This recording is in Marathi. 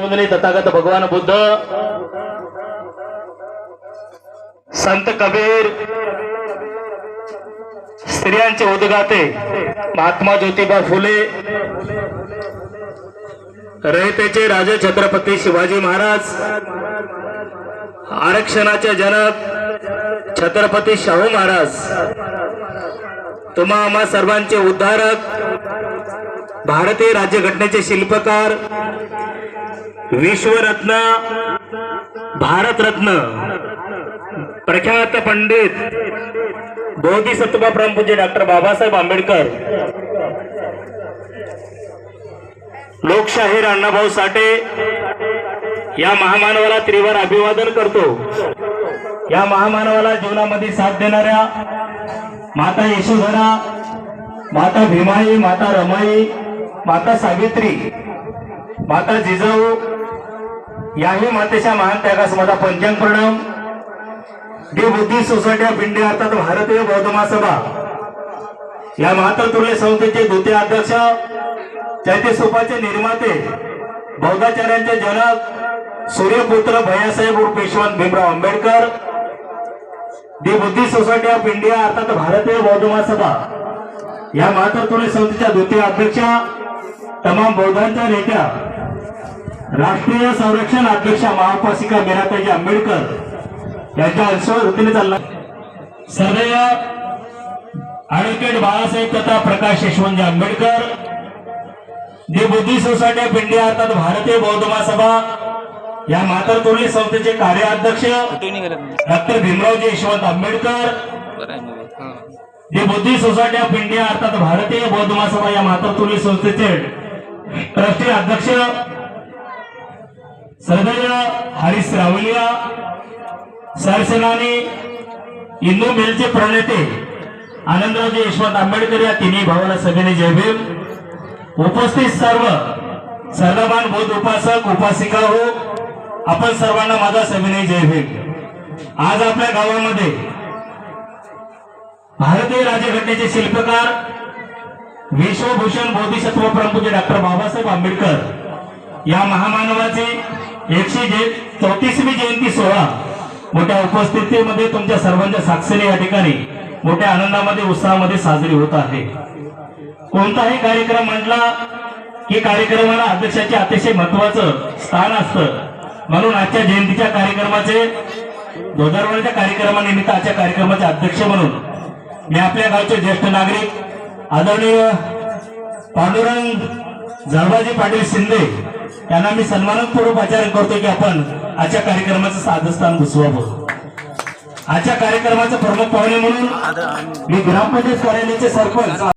नोंदणी तथागत भगवान बुद्ध संत कबीर स्त्रियांचे उद्गाते महात्मा ज्योतिबा फुले रयतेचे राजे छत्रपती शिवाजी महाराज आरक्षणाचे जनक छत्रपती शाहू महाराज तुम्हा आम्हा सर्वांचे उद्धारक भारतीय राज्यघटनेचे शिल्पकार विश्वरत्न भारतरत्न प्रख्यात पंडित बोधिसत्व परमपूज्य डॉक्टर बाबासाहेब आंबेडकर लोकशाहीर अण्णाभाऊ साठे या महामानवाला त्रिवार अभिवादन करतो. या महामानवाला जीवनामध्ये साथ देणाऱ्या माता यशोधरा माता भीमाई माता रमाई माता सावित्री माता जिजाऊ याही मातेच्या महान त्यागास माझा पंचांग प्रणाम. डे बुद्धी सोसायटी ऑफ इंडिया अर्थात भारतीय बौद्ध महासभा. या महातरतुल्य संस्थेचे द्वितीय अध्यक्ष चैत्यस्तूपाचे निर्माते बौद्धाचार्यांचे जनक सूर्यपुत्र भैयासाहेब उर्फ यशवंत भीमराव आंबेडकर. दि बुद्धी सोसायटी ऑफ इंडिया अर्थात भारतीय बौद्ध महासभा. या महातरतुल्य संस्थेच्या द्वितीय अध्यक्षा तमाम बौद्धांच्या नेत्या राष्ट्रीय संरक्षण अध्यक्षा महापासिका मीराताई आंबेडकर यांच्या अंशावर वतीने चालला सदैव ॲडव्होकेट बाळासाहेब तथा प्रकाश यशवंत आंबेडकर जे बुद्धी सोसायटी ऑफ इंडिया अर्थात भारतीय बौद्ध महासभा या म्हातारतोरली संस्थेचे कार्याध्यक्ष डॉक्टर भीमरावजी यशवंत आंबेडकर जे बुद्धी सोसायटी ऑफ इंडिया अर्थात भारतीय बौद्ध महासभा या म्हातारतोरली संस्थेचे ट्रस्टी अध्यक्ष सरदैव हरीश रावलिया सरसेनानी हिंदू मिलचे प्रणेते आनंदरावजी यशवंत आंबेडकर या तिन्ही भावाला सभेने जय भीम. उपस्थित सर्व सर्वमान बोध उपासक उपासिका हो आपण सर्वांना माझा सभेने जय भीम. आज आपल्या गावामध्ये भारतीय राज्यघटनेचे शिल्पकार विश्वभूषण बोधिसत्व प्रमुख डॉक्टर बाबासाहेब आंबेडकर या महामानवाची एकशे जे चौतीसवी जयंती सोहळा मोठ्या उपस्थितीमध्ये तुमच्या सर्वांच्या साक्षीने या ठिकाणी मोठ्या आनंदामध्ये उत्साहामध्ये साजरी होत आहे. कोणताही कार्यक्रम म्हटला की कार्यक्रमाला अध्यक्षाचे अतिशय महत्वाचं स्थान असतं. म्हणून आजच्या जयंतीच्या कार्यक्रमाचे ध्वजारोहणाच्या कार्यक्रमानिमित्त आजच्या कार्यक्रमाचे अध्यक्ष म्हणून मी आपल्या गावचे ज्येष्ठ नागरिक आदरणीय पांडुरंग जळबाजी पाटील शिंदे यांना मी सन्मानपूर्वक आचार्य करतो की आपण आजच्या कार्यक्रमाचं साधस्थान घुसवावं आजच्या कार्यक्रमाचे प्रमुख पाहुणे म्हणून मी ग्रामपंचायत कार्यालयाचे सरपंच